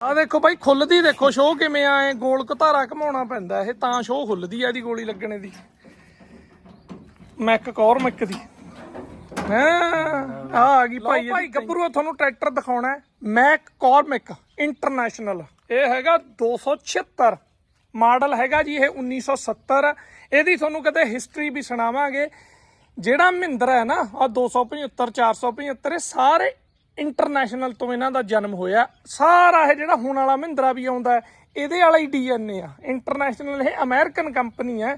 ਆ ਦੇਖੋ ਬਾਈ ਖੁੱਲਦੀ ਦੇਖੋ ਸ਼ੋਅ ਕਿਵੇਂ ਆਏ ਗੋਲ ਘਤਾਰਾ ਘਮਾਉਣਾ ਪੈਂਦਾ ਇਹ ਤਾਂ ਸ਼ੋਅ ਖੁੱਲਦੀ ਆ ਇਹਦੀ ਗੋਲੀ ਲੱਗਣੇ ਦੀ। ਮੈਕ ਕੌਰ ਮੈਕ ਦੀ। ਹਾਂ? ਆ ਆ ਗਈ ਭਾਈ ਭਾਈ ਗੱਭਰੂ ਤੁਹਾਨੂੰ ਟਰੈਕਟਰ ਦਿਖਾਉਣਾ ਹੈ। ਮੈਕ ਕੌਰਮਿਕ ਇੰਟਰਨੈਸ਼ਨਲ ਇਹ ਹੈਗਾ 276 ਮਾਡਲ ਹੈਗਾ ਜੀ ਇਹ 1970 ਇਹਦੀ ਤੁਹਾਨੂੰ ਕਦੇ ਹਿਸਟਰੀ ਵੀ ਸੁਣਾਵਾਂਗੇ। ਜਿਹੜਾ ਮਹਿੰਦਰਾ ਹੈ ਨਾ ਆ 275 475 ਇਹ ਸਾਰੇ ਇੰਟਰਨੈਸ਼ਨਲ ਤੋਂ ਇਹਨਾਂ ਦਾ ਜਨਮ ਹੋਇਆ। ਸਾਰਾ ਇਹ ਜਿਹੜਾ ਹੁਣ ਵਾਲਾ ਮਹਿੰਦਰਾ ਵੀ ਆਉਂਦਾ ਇਹਦੇ ਵਾਲਾ ਹੀ ਡੀਐਨਏ ਆ। ਇੰਟਰਨੈਸ਼ਨਲ ਇਹ ਅਮਰੀਕਨ ਕੰਪਨੀ ਹੈ।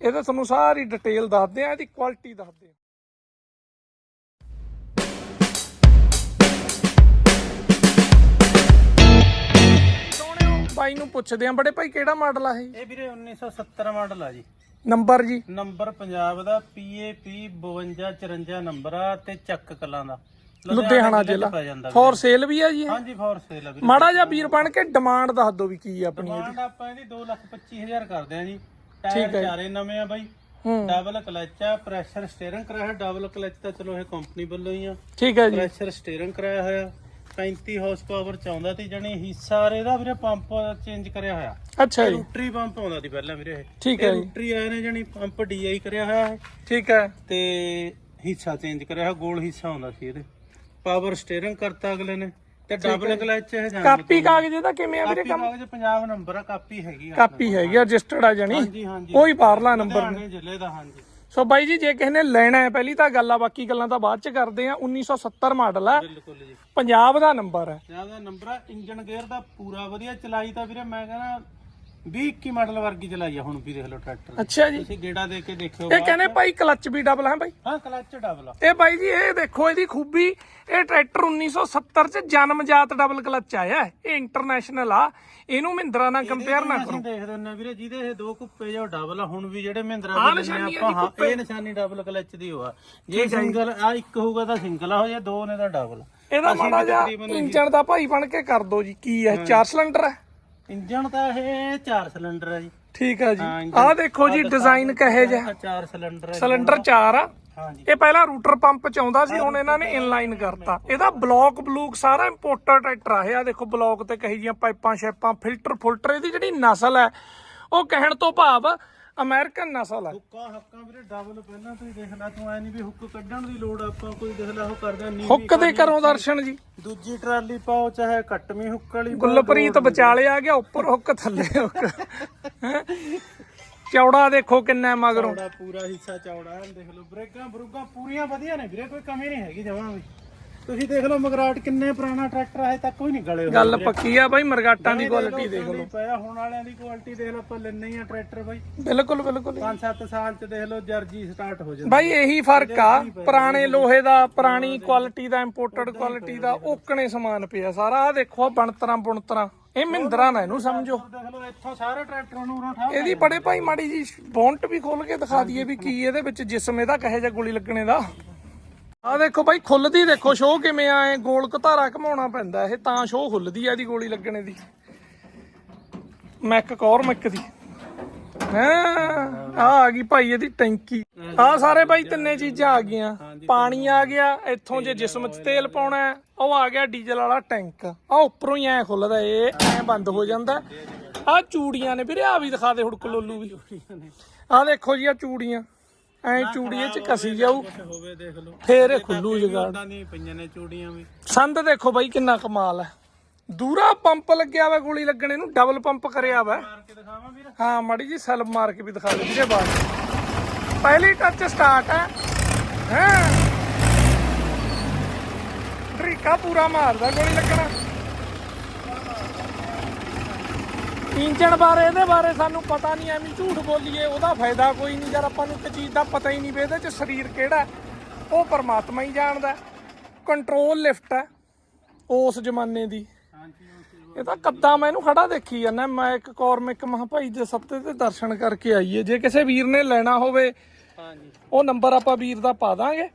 ਇਹਦੇ ਤੁਹਾਨੂੰ ਸਾਰੀ ਡਿਟੇਲ ਦੱਸਦੇ ਆ ਇਹਦੀ ਕੁਆਲਿਟੀ ਦੱਸਦੇ ਆ ਬਾਈ ਨੂੰ ਪੁੱਛਦੇ ਆ ਬੜੇ ਭਾਈ ਕਿਹੜਾ ਮਾਡਲ ਆ ਇਹ? ਇਹ ਵੀਰੇ 1970 ਮਾਡਲ ਆ ਜੀ। ਨੰਬਰ ਜੀ। ਨੰਬਰ ਪੰਜਾਬ ਦਾ PAP 5254 ਨੰਬਰ ਆ ਤੇ ਚੱਕ ਕਲਾਂ ਦਾ। ਲੁਧਿਆਣਾ ਜ਼ਿਲ੍ਹੇ ਫੋਰ ਸੇਲ ਵੀ ਆ ਜੀ ਹਾਂਜੀ ਫੋਰ ਸੇਲ ਆ ਵੀਰੇ। ਮਾੜਾ ਜਿਹਾ ਵੀਰ ਬਣ ਕੇ ਡਿਮਾਂਡ ਦੱਸ ਦਿਓ ਵੀ ਕੀ ਆ ਆਪਣੀ ਡਿਮਾਂਡ ਆਪਾਂ ਇਹਦੀ 225000 ਕਰਦੇ ਆ ਜੀ। ਟਾਇਰ ਚਾਰੇ ਨਵੇਂ ਆ ਬਾਈ। ਡਬਲ ਕਲਚ ਆ ਪ੍ਰੈਸ਼ਰ ਸਟੀਅਰਿੰਗ ਕਰਾਇਆ ਡਬਲ ਕਲਚ ਤਾਂ ਚਲੋ ਇਹ ਕੰਪਨੀ ਵੱਲੋਂ ਹੀ ਆ। ਠੀਕ ਹੈ ਜੀ। ਪ੍ਰੈਸ਼ਰ ਸਟੀਅਰਿੰਗ ਕਰਾਇਆ ਹੋਇਆ। 35 ਹਾਰਸ ਪਾਵਰ ਚ ਆਉਂਦਾ ਤੇ ਜਣੀ ਹਿੱਸਾ ਇਹਦਾ ਵੀਰੇ ਪੰਪ ਚੇਂਜ ਕਰਿਆ ਹੋਇਆ। ਅੱਛਾ ਜੀ। ਰੂਟਰੀ ਪੰਪ ਆਉਂਦਾ ਸੀ ਪਹਿਲਾਂ ਵੀਰੇ ਇਹ। ਠੀਕ ਹੈ ਜੀ। ਰੂਟਰੀ ਆਏ ਨੇ ਜਣੀ ਪੰਪ ਡੀਆਈ ਕਰਿਆ ਹੋਇਆ ਹੈ ਠੀਕ ਹੈ। ਤੇ ਹਿੱਸਾ ਚੇਂਜ ਕਰਿਆ ਹੋਇਆ ਗੋਲ ਹਿੱਸਾ ਆਉਂਦਾ ਸੀ ਇਹਦੇ। ਪਾਵਰ ਸਟੀਅਰਿੰਗ ਕਰਤਾ ਅਗਲੇ ਨੇ ਤੇ ਡਬਲ ਕਲਚ ਇਹ ਜਾਣ ਕਾਪੀ ਕਾਗਜ਼ ਇਹਦਾ ਕਿਵੇਂ ਆ ਵੀਰੇ ਕਾਪੀ ਕਾਗਜ਼ ਪੰਜਾਬ ਨੰਬਰ ਆ ਕਾਪੀ ਹੈਗੀ ਆ। ਕਾਪੀ ਹੈਗੀ ਆ ਰਜਿਸਟਰਡ ਆ ਹਾਂਜੀ ਕੋਈ ਬਾਹਰਲਾ ਨੰਬਰ ਲੁਧਿਆਣੇ ਜ਼ਿਲ੍ਹੇ ਦਾ ਹਾਂਜੀ। ਸੋ ਬਾਈ ਜੀ ਜੇ ਕਿਸੇ ਨੇ ਲੈਣਾ ਹੈ ਪਹਿਲੀ ਤਾਂ ਗੱਲ ਆ ਬਾਕੀ ਗੱਲਾਂ ਤਾਂ ਬਾਅਦ ਚ ਕਰਦੇ ਆ। 1970 ਮਾਡਲ ਹੈ ਬਿਲਕੁਲ ਜੀ। ਪੰਜਾਬ ਦਾ ਨੰਬਰ ਹੈ। ਜ਼ਿਆਦਾ ਨੰਬਰ ਆ ਇੰਜਨ ਗੇਅਰ ਦਾ ਪੂਰਾ ਵਧੀਆ ਚਲਾਈ ਤਾਂ ਵੀਰੇ ਮੈਂ ਕਹਿੰਦਾ 20 21 ਮਾਡਲ ਵਰਗੀ ਚਲਾਈ ਆ ਹੁਣ ਵੀ ਦੇਖ ਲਓ ਟਰੈਕਟਰ ਅੱਛਾ ਜੀ। ਤੁਸੀਂ ਗੇੜਾ ਦੇ ਕੇ ਦੇਖਿਓ ਇਹ ਕਹਿੰਦੇ ਭਾਈ ਕਲੱਚ ਵੀ ਡਬਲ ਹੈ ਬਾਈ ਹਾਂ ਕਲਚ ਡਬਲ ਆ। ਇਹ ਬਾਈ ਜੀ ਇਹ ਦੇਖੋ ਇਹਦੀ ਖੂਬੀ ਇਹ ਟਰੈਕਟਰ 1970 ਚ ਜਨਮਜਾਤ ਡਬਲ ਕਲੱਚ ਆਇਆ। ਇਹ ਇੰਟਰਨੈਸ਼ਨਲ ਆ। ਇਹਨੂੰ ਮਹਿੰਦਰਾ ਨਾਲ ਕੰਪੇਅਰ ਨਾ ਕਰੋ। ਦੇਖਦੇ ਹੁੰਨੇ ਵੀਰੇ ਜਿਹਦੇ ਇਹ ਦੋ ਕੁੱਪੇ ਜੋ ਡਬਲ ਆ ਹੁਣ ਵੀ ਜਿਹੜੇ ਮਹਿੰਦਰਾ ਦੇ ਲੈਣੇ ਆਪਾਂ ਹਾਂ ਇਹ ਨਿਸ਼ਾਨੀ ਡਬਲ ਕਲਚ ਦੀ ਹੋਆ ਜੇ ਸਿੰਗਲ ਆ ਇੱਕ ਹੋਊਗਾ ਤਾਂ ਸਿੰਗਲ ਆ ਹੋ ਜਾ ਦੋ ਨੇ ਤਾਂ ਡਬਲ ਇਹਦਾ ਮਾੜਾ ਜਿਹਾ ਇੰਜਣ ਦਾ ਭਾਈ ਬਣ ਕੇ ਕਰ ਦੋ ਜੀ। ਕੀ ਹੈ। ਚਾਰ ਸਿਲੰਡਰ ਹੈ ਇੰਜਨ ਤਾਂ ਇਹ ਚਾਰ ਸਿਲੰਡਰ ਆ ਜੀ। ਠੀਕ ਹੈ ਜੀ। ਹਾਂ, ਆਹ ਦੇਖੋ ਜੀ ਡਿਜ਼ਾਈਨ ਕਹੇ ਜਿਹਾ। ਆਹ ਚਾਰ ਸਿਲੰਡਰ ਆ ਜੀ। ਸਿਲੰਡਰ 4 ਆ। ਹਾਂਜੀ ਇਹ ਪਹਿਲਾਂ ਰੂਟਰ ਪੰਪ ਚ ਆਉਂਦਾ ਸੀ ਹੁਣ ਇਹਨਾਂ ਨੇ ਇਨਲਾਈਨ ਕਰਤਾ। ਇਹਦਾ ਬਲੌਕ ਬਲੂਕ ਸਾਰਾ ਇੰਪੋਰਟਰ ਟਰੈਕਟਰ ਆ। ਇਹ ਆ ਦੇਖੋ ਬਲੌਕ ਤੇ ਕਹੀ ਜੀਆਂ ਪਾਈਪਾਂ ਸ਼ੈਪਾਂ ਫਿਲਟਰ ਫੁਲਟਰ ਇਹਦੀ ਜਿਹੜੀ ਨਸਲ ਹੈ ਉਹ ਕਹਿਣ ਤੋਂ ਭਾਵ ਅਮਰੀਕਨ ਨਸਲ ਹੈ। ਹੁੱਕਾਂ ਹੱਕਾਂ ਵੀਰੇ ਡਬਲ ਪਹਿਲਾਂ ਤੁਸੀਂ ਦੇਖ ਲੈ ਤੂੰ ਐ ਨਹੀਂ ਵੀ ਹੁੱਕ ਕੱਢਣ ਦੀ ਲੋੜ ਆਪਾਂ ਕੋਈ ਦੇਖ ਲੈ ਉਹ ਕਰਦਾ ਨਹੀਂ ਹੁੱਕ ਦੇ ਕਰੋ ਦਰਸ਼ਨ ਜੀ। ਦੂਜੀ ਟਰਾਲੀ ਪਾਓ ਚਾਹੇ ਕੱਟਵੀਂ ਹੁੱਕ ਵਾਲੀ ਗੁੱਲਪ੍ਰੀਤ ਵਿਚਾਲੇ ਆ ਗਿਆ ਉੱਪਰ ਹੁੱਕ ਥੱਲੇ ਹੁੱਕ। ਚੌੜਾ ਦੇਖੋ ਕਿੰਨਾ ਮਗਰੋਂ। ਚੌੜਾ ਪੂਰਾ ਹਿੱਸਾ ਚੌੜਾ ਹੈ ਦੇਖ ਲਓ ਬ੍ਰੇਕਾਂ ਬਰੂਕਾਂ ਪੂਰੀਆਂ ਵਧੀਆ ਨੇ ਵੀਰੇ ਕੋਈ ਕਮੀ ਨਹੀਂ ਹੈਗੀ ਜਮਾਂ ਵੀ ਤੁਸੀਂ ਦੇਖ ਲਓ ਮਗਰਾਟ ਕਿੰਨੇ ਪੁਰਾਣਾ ਟਰੈਕਟਰ ਹੈ ਤੱਕ ਕੋਈ ਨਹੀਂ ਗਲੇ ਹੋਏ। ਗੱਲ ਪੱਕੀ ਆ ਬਾਈ ਮਰਗਾਟਾਂ ਦੀ ਕੁਆਲਿਟੀ ਦੇਖ ਲਓ। ਪਿਆ ਹੁਣ ਵਾਲਿਆਂ ਦੀ ਕੁਆਲਿਟੀ ਦੇਖ ਲਓ ਆਪਾਂ ਲੈਣੇ ਆ ਟਰੈਕਟਰ ਬਾਈ। ਬਿਲਕੁਲ ਬਿਲਕੁਲ 5-7 ਸਾਲ ਚ ਦੇਖ ਲਓ ਜਰਜੀ ਸਟਾਰਟ ਹੋ ਜਾਂਦਾ ਬਾਈ ਇਹੀ ਫ਼ਰਕ ਆ ਪੁਰਾਣੇ ਲੋਹੇ ਦਾ ਪੁਰਾਣੀ ਕੁਆਲਿਟੀ ਦਾ ਇੰਪੋਰਟਡ ਕੁਆਲਿਟੀ ਦਾ ਓਕਣੇ ਸਮਾਨ ਪਿਆ ਸਾਰਾ। ਆ ਦੇਖੋ ਆਹ ਬਣਤਰਾਂ ਬੁਣਤਰਾਂ। ਇਹ ਮਹਿੰਦਰਾ ਨਾ ਇਹਨੂੰ ਸਮਝੋ। ਦੇਖ ਲਓ ਇੱਥੋਂ ਸਾਰੇ ਟਰੈਕਟਰਾਂ ਨੂੰ ਉਰਾਂ ਠਾ ਇਹਦੀ ਬੜੇ ਭਾਈ ਮਾੜੀ ਜੀ ਬੌਂਟ ਵੀ ਖੋਲ ਕੇ ਦਿਖਾ ਦਈਏ ਵੀ ਕੀ ਇਹਦੇ ਵਿੱਚ ਜਿਸਮ ਇਹਦਾ ਕਹੇ ਜਾਂ ਗੋਲੀ ਲੱਗਣੇ ਦਾ। ਆ ਦੇਖੋ ਬਾਈ, ਖੁੱਲਦੀ ਦੇਖੋ ਸ਼ੋਅ ਕਿਵੇਂ ਆਏ ਗੋਲ ਘਤਾਰਾ ਘਮਾਉਣਾ ਪੈਂਦਾ, ਇਹ ਤਾਂ ਸ਼ੋਅ ਖੁੱਲਦੀ ਆ ਇਹਦੀ ਗੋਲੀ ਲੱਗਣੇ ਦੀ। ਮੈਕ ਕੌਰ ਮੈਕ ਦੀ। ਹਾਂ ਆ ਆ ਗਈ ਭਾਈ ਇਹਦੀ ਟੈਂਕੀ। ਆ ਸਾਰੇ ਭਾਈ ਤਿੰਨੇ ਚੀਜ਼ਾਂ ਆ ਗਈਆਂ। ਪਾਣੀ ਆ ਗਿਆ, ਇੱਥੋਂ ਜੇ ਜਿਸਮ 'ਚ ਤੇਲ ਪਾਉਣਾ ਉਹ ਆ ਗਿਆ ਡੀਜ਼ਲ ਵਾਲਾ ਟੈਂਕ। ਆ ਉੱਪਰੋਂ ਹੀ ਐ ਖੁੱਲਦਾ, ਇਹ ਐ ਬੰਦ ਹੋ ਜਾਂਦਾ। ਆ ਚੂੜੀਆਂ ਨੇ ਵੀਰੇ ਆ ਵੀ ਦਿਖਾ ਦੇ ਹੁੜਕ ਲੋਲੂ ਵੀ। ਆ ਦੇਖੋ ਜੀ ਆ ਚੂੜੀਆਂ। ਐ ਚੂੜੀਏ 'ਚ ਕਸੀ ਜਾਊ ਕੁਛ ਹੋਵੇ ਦੇਖ ਲਓ। ਫੇਰ ਇਹ ਖੁੱਲੂ ਜਗਾੜ। ਉਦਾਂ ਦੀਆਂ ਪਈਆਂ ਨੇ ਚੂੜੀਆਂ ਵੀ। ਸੰਦ ਦੇਖੋ ਬਾਈ ਕਿੰਨਾ ਕਮਾਲ ਹੈ। ਦੂਰਾ ਪੰਪ ਲੱਗਿਆ ਵਾ ਗੋਲੀ ਲੱਗਣੇ ਨੂੰ ਡਬਲ ਪੰਪ ਕਰਿਆ ਵਾ। ਮਾਰ ਕੇ ਦਿਖਾਵਾਂ ਵੀਰ? ਹਾਂ ਮਾੜੀ ਜੀ ਸੈਲਫ ਮਾਰ ਕੇ ਵੀ ਦਿਖਾ ਦੇ ਵੀਰੇ ਬਾਅਦ ਪਹਿਲੀ ਟੱਚ ਸਟਾਰਟ ਹੈ। ਹਾਂ। ਟਰੀਕਾ ਪੂਰਾ ਮਾਰਦਾ ਗੋਲੀ ਲੱਗਣਾ। ਇੰਜਣ ਬਾਰੇ ਇਹਦੇ ਬਾਰੇ ਸਾਨੂੰ ਪਤਾ ਨਹੀਂ ਐਵੇਂ ਝੂਠ ਬੋਲੀਏ ਉਹਦਾ ਫਾਇਦਾ ਕੋਈ ਨਹੀਂ। ਯਾਰ ਆਪਾਂ ਨੂੰ ਇੱਕ ਚੀਜ਼ ਦਾ ਪਤਾ ਹੀ ਨਹੀਂ ਵੀ ਇਹਦੇ 'ਚ ਸਰੀਰ ਕਿਹੜਾ। ਉਹ ਪਰਮਾਤਮਾ ਹੀ ਜਾਣਦਾ ਕੰਟਰੋਲ ਲਿਫਟ ਹੈ ਉਸ ਜ਼ਮਾਨੇ ਦੀ। ਇਹ ਤਾਂ ਕੱਦਾ ਮੈਂ ਇਹਨੂੰ ਖੜਾ ਦੇਖੀ ਜਾਂਦਾ। ਮੈਂ ਇੱਕ ਕੌਰਮਿਕ ਮਹਾ ਭਾਈ ਦੇ ਸੱਤੇ ਤੇ ਦਰਸ਼ਨ ਕਰਕੇ ਆਈਏ ਜੇ ਕਿਸੇ ਵੀਰ ਨੇ ਲੈਣਾ ਹੋਵੇ ਹਾਂਜੀ। ਉਹ ਨੰਬਰ ਆਪਾਂ ਵੀਰ ਦਾ ਪਾ ਦਾਂਗੇ।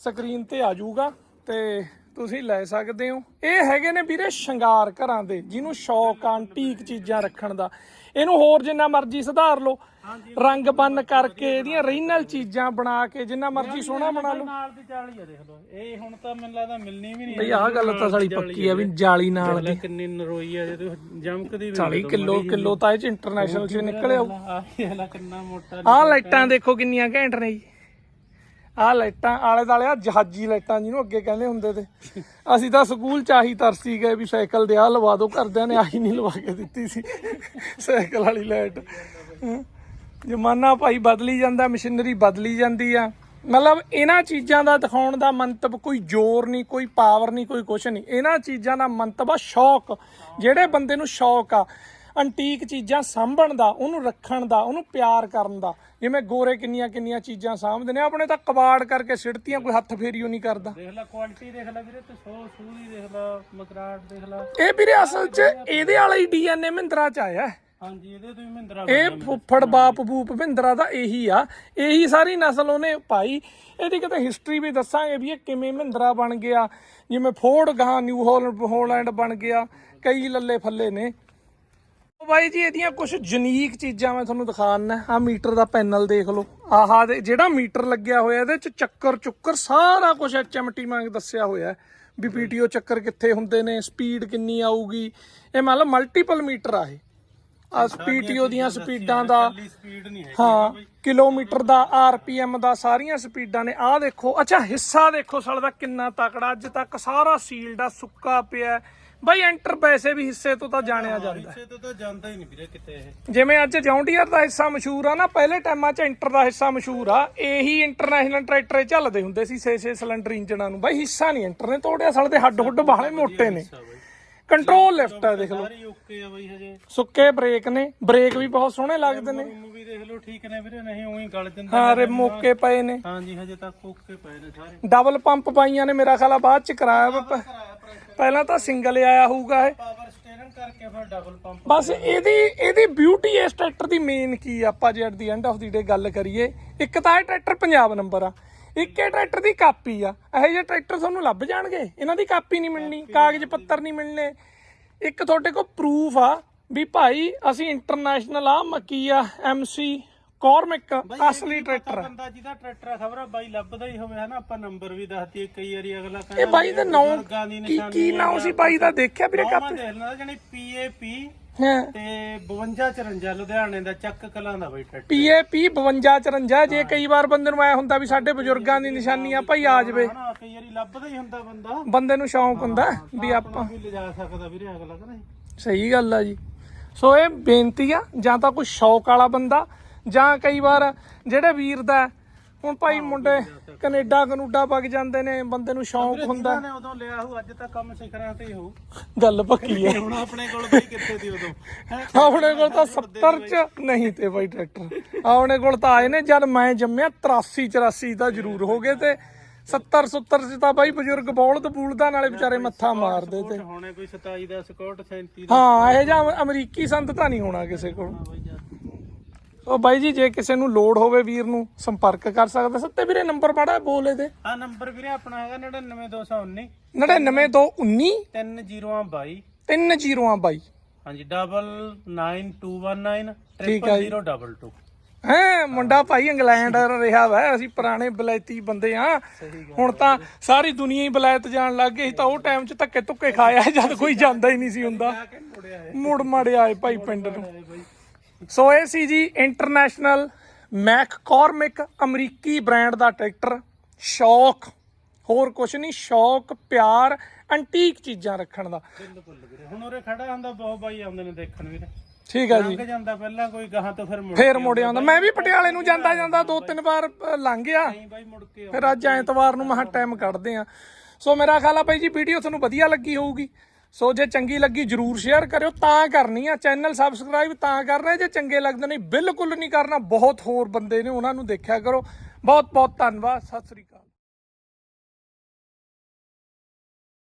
ਸਕਰੀਨ ਤੇ ਆ ਜਾਊਗਾ ਤੇ ਤੁਸੀਂ ਲੈ ਸਕਦੇ ਹੋ। ਇਹ ਹੈਗੇ ਨੇ ਵੀਰੇ ਸ਼ਿੰਗਾਰ ਘਰਾਂ ਦੇ ਜਿਹਨੂੰ ਸ਼ੌਕ ਆ ਐਂਟੀਕ ਚੀਜ਼ਾਂ ਰੱਖਣ ਦਾ। ਇਹਨੂੰ ਹੋਰ ਜਿੰਨਾ ਮਰਜ਼ੀ ਸੁਧਾਰ ਲਓ। ਰੰਗ ਬੰਨ ਕਰਕੇ ਇਹਦੀਆਂ ਰੀਨਲ ਚੀਜ਼ਾਂ ਬਣਾ ਕੇ ਜਿੰਨਾ ਮਰਜ਼ੀ ਸੋਹਣਾ ਬਣਾ ਲਓ। ਨਾਲ ਦੀ ਜਾਲੀ ਆ ਦੇਖ ਲਓ। ਇਹ ਹੁਣ ਤਾਂ ਮੈਨੂੰ ਲੱਗਦਾ ਮਿਲਣੀ ਵੀ ਨਹੀਂ ਬਈ ਆਹ ਗੱਲ ਤਾਂ ਸਾਲੀ ਪੱਕੀ ਆ ਵੀ ਜਾਲੀ ਨਾਲ ਕਿੰਨੀ ਨਰੋਈ ਆ ਜਦੋਂ ਜਮਕਦੀ ਵੀ 40 ਕਿਲੋ ਕਿਲੋ ਤਾਂ ਇਹ ਚ ਇੰਟਰਨੈਸ਼ਨਲ ਚ ਨਿਕਲਿਆ ਆਹ ਇਹਲਾ ਕਿੰਨਾ ਮੋਟਾ ਆਹ ਲਾਈਟਾਂ ਦੇਖੋ ਕਿੰਨੀਆਂ ਘੈਂਟ ਨੇ ਜੀ। ਆਹ ਲਾਈਟਾਂ, ਆਲੇ ਦਾਲੇ ਆ ਜਹਾਜੀ ਲਾਈਟਾਂ ਜਿਹਨੂੰ ਅੱਗੇ ਕਹਿੰਦੇ ਹੁੰਦੇ ਤੇ। ਅਸੀਂ ਤਾਂ ਸਕੂਲ ਚ ਆਹੀ ਤਰਸੀ ਗਏ ਵੀ ਸਾਈਕਲ ਦੇ ਆ ਲਵਾ ਦਿਓ ਘਰਦਿਆਂ ਨੇ ਆਹੀ ਨਹੀਂ ਲਵਾ ਕੇ ਦਿੱਤੀ ਸੀ। ਸਾਈਕਲ ਵਾਲੀ ਲਾਈਟ। ਜ਼ਮਾਨਾ ਭਾਈ ਬਦਲੀ ਜਾਂਦਾ, ਮਸ਼ੀਨਰੀ ਬਦਲੀ ਜਾਂਦੀ ਆ। ਮਤਲਬ ਇਹਨਾਂ ਚੀਜ਼ਾਂ ਦਾ ਦਿਖਾਉਣ ਦਾ ਮੰਤਵ ਕੋਈ ਜ਼ੋਰ ਨਹੀਂ, ਕੋਈ ਪਾਵਰ ਨਹੀਂ, ਕੋਈ ਕੁਛ ਨਹੀਂ। ਇਹਨਾਂ ਚੀਜ਼ਾਂ ਦਾ ਮੰਤਵ ਆ ਸ਼ੌਕ। ਜਿਹੜੇ ਬੰਦੇ ਨੂੰ ਸ਼ੌਕ ਆ ਅੰਟੀਕ ਚੀਜ਼ਾਂ ਸਾਂਭਣ ਦਾ ਉਹਨੂੰ ਰੱਖਣ ਦਾ ਉਹਨੂੰ ਪਿਆਰ ਕਰਨ ਦਾ। ਜਿਵੇਂ ਗੋਰੇ ਕਿੰਨੀਆਂ ਕਿੰਨੀਆਂ ਚੀਜ਼ਾਂ ਸਾਂਭਦੇ ਨੇ ਆਪਣੇ ਤਾਂ ਕਬਾੜ ਕਰਕੇ ਸਿੜਤੀਆਂ ਕੋਈ ਹੱਥ ਫੇਰੀਓ ਨਹੀਂ ਕਰਦਾ। ਦੇਖ ਲੈ ਕੁਆਲਿਟੀ ਦੇਖ ਲੈ ਵੀਰੇ ਤੇ ਸੋ ਸੂਦੀ ਦੇਖ ਲੈ ਮਕਰਾਟ ਦੇਖ ਲੈ। ਇਹ ਵੀਰੇ ਅਸਲ 'ਚ ਇਹਦੇ ਵਾਲਾ ਹੀ ਡੀਐਨਏ ਮਹਿੰਦਰਾ 'ਚ ਆਇਆ। ਹਾਂਜੀ ਇਹਦੇ ਤੋਂ ਹੀ ਮਹਿੰਦਰਾ ਇਹ ਫੁੱਫੜ ਬਾਪ ਬੂਪ ਮਹਿੰਦਰਾ ਦਾ ਇਹੀ ਆ। ਇਹੀ ਸਾਰੀ ਨਸਲ ਉਹਨੇ ਪਾਈ। ਇਹਦੀ ਕਿਤੇ ਹਿਸਟਰੀ ਵੀ ਦੱਸਾਂਗੇ ਵੀ ਇਹ ਕਿਵੇਂ ਮਹਿੰਦਰਾ ਬਣ ਗਿਆ। ਜਿਵੇਂ ਫੋਰਡ ਗਾਂ ਨਿਊ ਹਾਲੈਂਡ ਹਾਲੈਂਡ ਬਣ ਗਿਆ। ਕਈ ਲੱਲੇ ਫੱਲੇ ਨੇ। ਬਾਈ ਜੀ ਇਹਦੀਆਂ ਕੁਝ ਯੂਨੀਕ ਚੀਜ਼ਾਂ ਮੈਂ ਤੁਹਾਨੂੰ ਦਿਖਾਣਾ ਆ ਮੀਟਰ ਦਾ ਪੈਨਲ ਦੇਖ ਲਓ। ਆਹਾ ਜਿਹੜਾ ਮੀਟਰ ਲੱਗਿਆ ਹੋਇਆ ਇਹਦੇ ਚ ਚੱਕਰ ਚੁੱਕਰ ਸਾਰਾ ਕੁਝ ਐਚਐਮਟੀ ਵਾਂਗ ਦੱਸਿਆ ਹੋਇਆ ਵੀ ਪੀਟੀਓ ਚੱਕਰ ਕਿੱਥੇ ਹੁੰਦੇ ਨੇ ਸਪੀਡ ਕਿੰਨੀ ਆਊਗੀ। ਇਹ ਮੰਨ ਲਓ ਮਲਟੀਪਲ ਮੀਟਰ ਆ ਇਹ। ਆ ਪੀਟੀਓ ਦੀਆਂ ਸਪੀਡਾਂ ਦਾ ਹੈ ਕਿਲੋਮੀਟਰ ਦਾ ਆਰਪੀਐਮ ਦਾ ਸਾਰੀਆਂ ਸਪੀਡਾਂ ਨੇ। ਆਹ ਦੇਖੋ ਅੱਛਾ ਹਿੱਸਾ ਦੇਖੋ ਸਾਲ ਦਾ ਕਿੰਨਾ ਤਕੜਾ। ਅੱਜ ਤੱਕ ਸਾਰਾ ਸੀਲਡ ਆ ਸੁੱਕਾ ਪਿਆ। ਬਾਈ ਐਂਟਰ ਪੈਸੇ ਵੀ ਹਿੱਸੇ ਤੋਂ ਤਾਂ ਜਾਣਿਆ ਜਾਂਦਾ। ਇਸੇ ਤੋਂ ਤਾਂ ਜਾਂਦਾ ਹੀ ਨਹੀਂ ਵੀਰੇ ਕਿਤੇ ਇਹ। ਜਿਵੇਂ ਅੱਜ ਜੌਂਡੀਅਰ ਦਾ ਹਿੱਸਾ ਮਸ਼ਹੂਰ ਆ ਨਾ ਪਹਿਲੇ ਟਾਈਮਾਂ 'ਚ ਇੰਟਰ ਦਾ ਹਿੱਸਾ ਮਸ਼ਹੂਰ ਆ ਇਹੀ ਇੰਟਰਨੈਸ਼ਨਲ ਟਰੈਕਟਰ ਚੱਲਦੇ ਹੁੰਦੇ ਸੀ 6-6 ਸਿਲੰਡਰ ਇੰਜਣਾਂ ਨੂੰ। ਬਾਈ ਹਿੱਸਾ ਨਹੀਂ ਇੰਟਰ ਨੇ ਤੋੜਿਆ ਸਾਲ ਦੇ ਹੱਡ ਹੁੱਡ ਬਾਹਲੇ ਮੋਟੇ ਨੇ। ਕੰਟਰੋਲ ਲਿਫਟ ਆ ਦੇਖ ਲਓ। ਸਾਰੀ ਓਕੇ ਆ ਬਾਈ ਹਜੇ। ਸੁੱਕੇ ਬ੍ਰੇਕ ਨੇ ਬ੍ਰੇਕ ਵੀ ਬਹੁਤ ਸੋਹਣੇ ਲੱਗਦੇ ਨੇ। ਦੇਖ ਲਓ ਠੀਕ ਨੇ ਵੀਰੇ ਨਹੀਂ ਉਹੀ ਗਲ ਜਾਂਦੇ ਹਾਂ ਰਿਮ ਓਕੇ ਪਏ ਨੇ। ਹਾਂਜੀ ਹਜੇ ਤੱਕ ਓਕੇ ਪਏ ਨੇ ਸਾਰੇ। ਡਬਲ ਪੰਪ ਪਾਈਆਂ ਨੇ ਮੇਰਾ ਖਿਆਲ ਆ ਬਾਅਦ ਚ ਕਰਾਇਆ ਵਾ ਪ- ਪਹਿਲਾਂ ਤਾਂ ਸਿੰਗਲ ਆਇਆ ਹੋਊਗਾ ਇਹ। ਪਾਵਰ ਸਟੀਅਰਿੰਗ ਕਰਕੇ ਫਿਰ ਡਬਲ ਪੰਪ ਬਸ ਇਹਦੀ ਇਹਦੀ ਬਿਊਟੀ ਇਸ ਟਰੈਕਟਰ ਦੀ ਮੇਨ ਕੀ ਆ? ਆਪਾਂ ਜੇ at the end of the day ਗੱਲ ਕਰੀਏ ਇੱਕ ਤਾਂ ਇਹ ਟਰੈਕਟਰ ਪੰਜਾਬ ਨੰਬਰ ਆ। ਇੱਕ ਇਹ ਟਰੈਕਟਰ ਦੀ ਕਾਪੀ ਆ। ਇਹੋ ਜਿਹੇ ਟਰੈਕਟਰ ਤੁਹਾਨੂੰ ਲੱਭ ਜਾਣਗੇ? ਇਹਨਾਂ ਦੀ ਕਾਪੀ ਨਹੀਂ ਮਿਲਣੀ ਕਾਗਜ਼ ਪੱਤਰ ਨਹੀਂ ਮਿਲਣੇ। ਇੱਕ ਤੁਹਾਡੇ ਕੋਲ ਪ੍ਰੂਫ ਆ ਵੀ ਭਾਈ ਅਸੀਂ ਇੰਟਰਨੈਸ਼ਨਲ ਆ ਮਕੀਆ ਐਮਸੀ ਕੌਰਮਿਕ ਅਸਲੀ ਟਰੈਕਟਰ। ਬੰਦਾ ਜਿਹਦਾ ਟਰੈਕਟਰ ਆ ਖਬਰ ਬਾਈ ਲੱਭਦਾ ਹੀ ਹੋਵੇ ਹਨਾ? ਆਪਾਂ ਨੰਬਰ ਵੀ ਦੱਸ ਦਈਏ ਕਈ ਵਾਰੀ ਅਗਲਾ ਇਹ ਕਹਿੰਦਾ ਬਾਈ ਦਾ ਨਾਮ ਕੀ ਕੀ ਨਾਮ ਸੀ ਬਾਈ ਦਾ? ਦੇਖਿਆ ਵੀਰੇ ਕਾਪੀ? ਦੇਖ ਜਾਨੀ ਪੀਏਪੀ ਹਾਂ। ਤੇ 52 54 ਲੁਧਿਆਣੇ ਦਾ ਚੱਕ ਕਲਾਂ ਦਾ ਬਾਈ ਟਰੈਕਟਰ। ਪੀਏਪੀ 52 54 ਜੇ ਕਈ ਵਾਰ ਬੰਦੇ ਨੂੰ ਐ ਹੁੰਦਾ ਵੀ ਸਾਡੇ ਬਜ਼ੁਰਗਾਂ ਦੀ ਨਿਸ਼ਾਨੀ ਆ ਭਾਈ ਆ ਜਾਵੇ। ਹਨਾ ਕਈ ਵਾਰੀ ਲੱਭਦਾ ਹੀ ਹੁੰਦਾ ਬੰਦਾ। ਬੰਦੇ ਨੂੰ ਸ਼ੌਂਕ ਹੁੰਦਾ ਵੀ ਆਪਾਂ ਵੀ ਲਿਜਾ ਸਕਦਾ ਵੀਰੇ ਅਗਲਾ ਸਹੀ ਗੱਲ ਆ ਜੀ। ਸੋ ਇਹ ਬੇਨਤੀ ਆ ਜਾਂ ਤਾਂ ਕੋਈ ਸ਼ੌਕ ਵਾਲਾ ਬੰਦਾ ਜਾਂ ਕਈ ਵਾਰ ਜਿਹੜੇ ਵੀਰ ਦਾ ਹੁਣ ਭਾਈ ਮੁੰਡੇ ਕੈਨੇਡਾ ਕਨੂਡਾ ਵਗ ਜਾਂਦੇ ਨੇ ਬੰਦੇ ਨੂੰ ਸ਼ੌਂਕ ਹੁੰਦਾ ਉਹਨਾਂ ਨੇ ਉਦੋਂ ਲਿਆ ਹੋ ਅੱਜ ਤਾਂ ਕੰਮ ਸਿਖਰਾਂ ਤੇ ਹੀ ਹੋ ਗੱਲ ਪੱਕੀ ਹੈ। ਹੁਣ ਆਪਣੇ ਕੋਲ ਬਈ ਕਿੱਥੇ ਦੀ ਉਦੋਂ? ਹੈਂ? ਆਪਣੇ ਕੋਲ ਤਾਂ 70 ਚ ਨਹੀਂ ਤੇ ਬਾਈ ਟਰੈਕਟਰ। ਆਪਣੇ ਕੋਲ ਤਾਂ ਆਏ ਨੇ ਜਦ ਮੈਂ ਜੰਮਿਆ 83 84 ਤਾਂ ਜ਼ਰੂਰ ਹੋ ਗਏ ਤੇ 70 70 ਚ ਤਾਂ ਬਾਈ ਬਜ਼ੁਰਗ ਬੌਲਦ ਬੂਲਦਾਂ ਨਾਲੇ ਵਿਚਾਰੇ ਮੱਥਾ ਮਾਰਦੇ ਤੇ। ਹੋਣੇ ਕੋਈ 27 ਦਾ ਸਕੌਟ 37 ਹਾਂ ਇਹ ਜਾਂ ਅਮਰੀਕੀ ਸੰਤ ਤਾਂ ਨਹੀਂ ਹੋਣਾ ਕਿਸੇ ਕੋਲ। ਉਹ ਬਾਈ ਜੀ ਜੇ ਕਿਸੇ ਨੂੰ ਲੋੜ ਹੋਵੇ ਵੀਰ ਨੂੰ ਸੰਪਰਕ ਕਰ ਸਕਦਾ ਸੱਤੇ ਵੀਰੇ ਨੰਬਰ ਮਾੜਾ ਬੋਲੇ ਤੇ ਆ ਨੰਬਰ ਵੀਰੇ ਆਪਣਾ ਹੈਗਾ 99219 99219 3022 3022 ਹਾਂਜੀ ਡਬਲ 9219 ਠੀਕ ਆ ਜੀ। 0022 ਹੈ ਮੁੰਡਾ ਭਾਈ ਇੰਗਲੈਂਡ ਰਿਹਾ ਵਾ ਅਸੀਂ ਪੁਰਾਣੇ ਬਲੈਤੀ ਬੰਦੇ ਆ। ਹੁਣ ਤਾਂ ਸਾਰੀ ਦੁਨੀਆ ਹੀ ਬਲੈਤ ਜਾਣ ਲੱਗ ਗਈ ਤਾਂ ਉਹ ਟਾਈਮ 'ਚ ਧੱਕੇ ਧੁੱਕੇ ਖਾਇਆ ਜਦ ਕੋਈ ਜਾਂਦਾ ਹੀ ਨਹੀਂ ਸੀ ਹੁੰਦਾ। ਮੁੜਿਆ ਮੁੜ ਮੜ ਆਏ ਭਾਈ ਪਿੰਡ ਨੂੰ। ਸੋ ਇਹ ਸੀ ਜੀ ਇੰਟਰਨੈਸ਼ਨਲ ਮੈਕ ਕਾਰਮਿਕ ਅਮਰੀਕੀ ਬ੍ਰਾਂਡ ਦਾ ਟਰੈਕਟਰ। ਸ਼ੌਕ ਹੋਰ ਕੁਛ ਨਹੀਂ ਸ਼ੌਕ ਪਿਆਰ ਐਂਟੀਕ ਚੀਜ਼ਾਂ ਰੱਖਣ ਦਾ। ਬਿਲਕੁਲ ਵੀਰੇ। ਹੁਣ ਉਰੇ ਖੜਾ ਹੁੰਦਾ ਬਹੁਤ ਬਾਈ ਆਉਂਦੇ ਨੇ ਦੇਖਣ ਵੀਰੇ। ਠੀਕ ਆ ਜੀ। ਲੰਘ ਜਾਂਦਾ ਪਹਿਲਾਂ ਕੋਈ ਗਾਹਾਂ ਤੋਂ ਫਿਰ ਮੁੜ ਫੇਰ ਮੁੜ ਆਉਂਦਾ। ਮੈਂ ਵੀ ਪਟਿਆਲੇ ਨੂੰ ਜਾਂਦਾ ਜਾਂਦਾ ਦੋ ਤਿੰਨ ਵਾਰ ਅ, ਲੰਘ ਗਿਆ। ਨਹੀਂ ਬਾਈ ਮੁੜ ਕੇ ਫਿਰ ਅੱਜ ਐਤਵਾਰ ਨੂੰ ਮਹਾ ਟਾਈਮ ਕੱਢਦੇ ਆ ਸੋ ਮੇਰਾ ਖਿਆਲ ਆ ਬਾਈ ਜੀ ਵੀਡੀਓ ਤੁਹਾਨੂੰ ਵਧੀਆ ਲੱਗੀ ਹੋਊਗੀ। ਸੋ ਜੇ ਚੰਗੀ ਲੱਗੀ ਜਰੂਰ ਸ਼ੇਅਰ ਕਰਿਓ, ਤਾਂ ਕਰਨੀ ਆ ਚੈਨਲ ਸਬਸਕ੍ਰਾਈਬ ਤਾਂ ਕਰਨਾ ਜੇ ਚੰਗੇ ਲੱਗਦੇ ਨਹੀਂ, ਬਿਲਕੁਲ ਨਹੀਂ ਕਰਨਾ, ਬਹੁਤ ਹੋਰ ਬੰਦੇ ਨੇ ਉਹਨਾਂ ਨੂੰ ਦੇਖਿਆ ਕਰੋ। ਬਹੁਤ ਬਹੁਤ ਧੰਨਵਾਦ, ਸਤਿ ਸ੍ਰੀ ਅਕਾਲ।